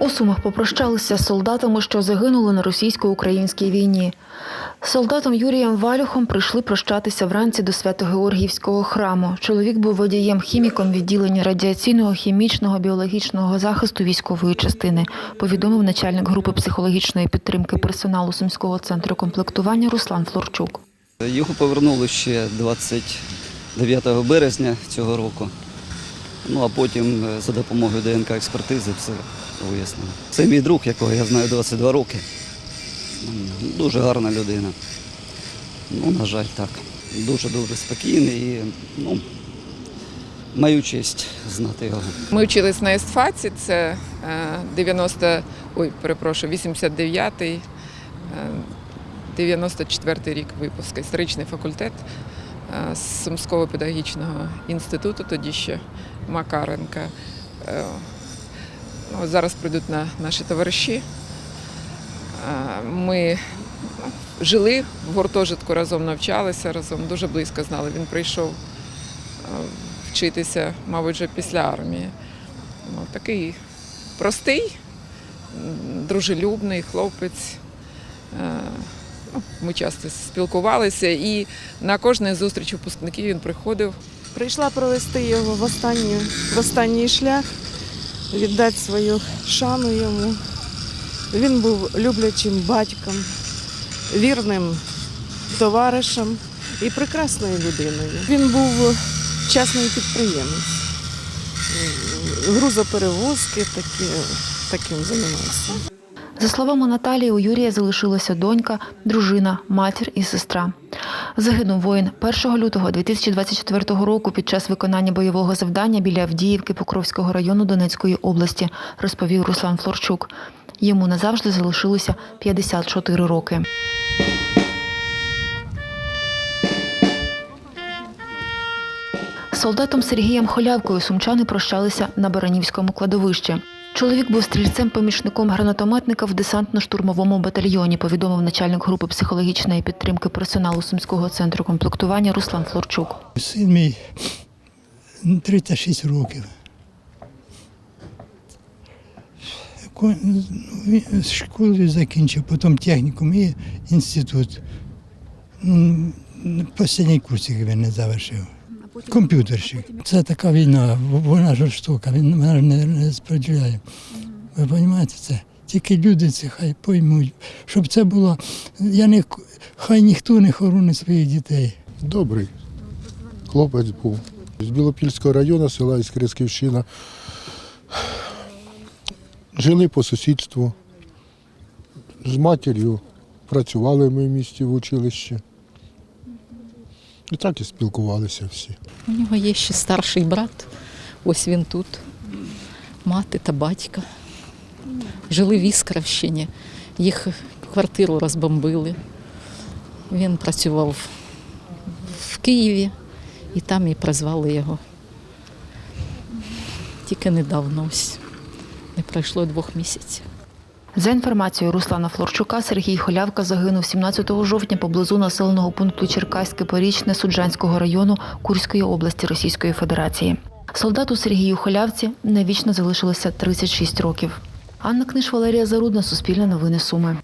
У Сумах попрощалися з солдатами, що загинули на російсько-українській війні. Солдатом Юрієм Валюхом прийшли прощатися вранці до Свято-Георгіївського храму. Чоловік був водієм-хіміком відділення радіаційного, хімічного, біологічного захисту військової частини, повідомив начальник групи психологічної підтримки персоналу Сумського центру комплектування Руслан Флорчук. Його повернули ще 29 березня цього року. Ну а потім е, за допомогою ДНК експертизи все вияснено. Це мій друг, якого я знаю 22 роки. Дуже гарна людина. Ну, на жаль, так. Дуже дуже спокійний і ну, маю честь знати його. Ми вчились на естфаці, це е, 90, ой, перепрошую, 89-й, е, 94-й рік випуску, історичний факультет е, Сумського педагогічного інституту, тоді ще Макаренка. Ну, зараз прийдуть на наші товариші. Е, Ми жили в гуртожитку разом, навчалися разом, дуже близько знали. Він прийшов е, вчитися, мабуть, вже після армії. Ну, такий простий, дружелюбний хлопець. Е, ну, Ми часто спілкувалися і на кожній зустрічі випускників він приходив. Прийшла провести його в останній, в останній шлях, віддати свою шану йому. Він був люблячим батьком, вірним товаришем і прекрасною людиною. Він був чесний підприємець. Грузоперевозки такі, таким займався. За словами Наталії, у Юрія залишилася донька, дружина, матір і сестра. Загинув воїн 1 лютого 2024 року під час виконання бойового завдання біля Авдіївки Покровського району Донецької області, розповів Руслан Флорчук. Йому назавжди залишилося 54 роки. Солдатом Сергієм Холявкою сумчани прощалися на Баранівському кладовищі. Чоловік був стрільцем-помічником гранатометника в десантно-штурмовому батальйоні, повідомив начальник групи психологічної підтримки персоналу Сумського центру комплектування Руслан Флорчук. Син мій 36 років. Ну, він Школу закінчив, потім технікум і інститут. М, Останній курс він не завершив. Комп'ютерщик. Це така війна, вона жорстока, він вона не, не справляє. Ви розумієте це? Тільки люди це хай поймуть, щоб це було. Я не хай ніхто не хоронить своїх дітей. Добрий хлопець був. З Білопільського району, села Іскрисківщина. Жили по сусідству. З матір'ю працювали ми в місті в училищі. І так і спілкувалися всі. У нього є ще старший брат, ось він тут, мати та батько. Жили в Іскравщині, їх квартиру розбомбили. Він працював в Києві і там і призвали його. Тільки недавно ось. Не пройшло двох місяців. За інформацією Руслана Флорчука, Сергій Холявка загинув 17 жовтня поблизу населеного пункту Черкаське Порічне Суджанського району Курської області Російської Федерації. Солдату Сергію Холявці навічно залишилося 36 років. Анна Книж, Валерія Зарудна, Суспільне новини Суми.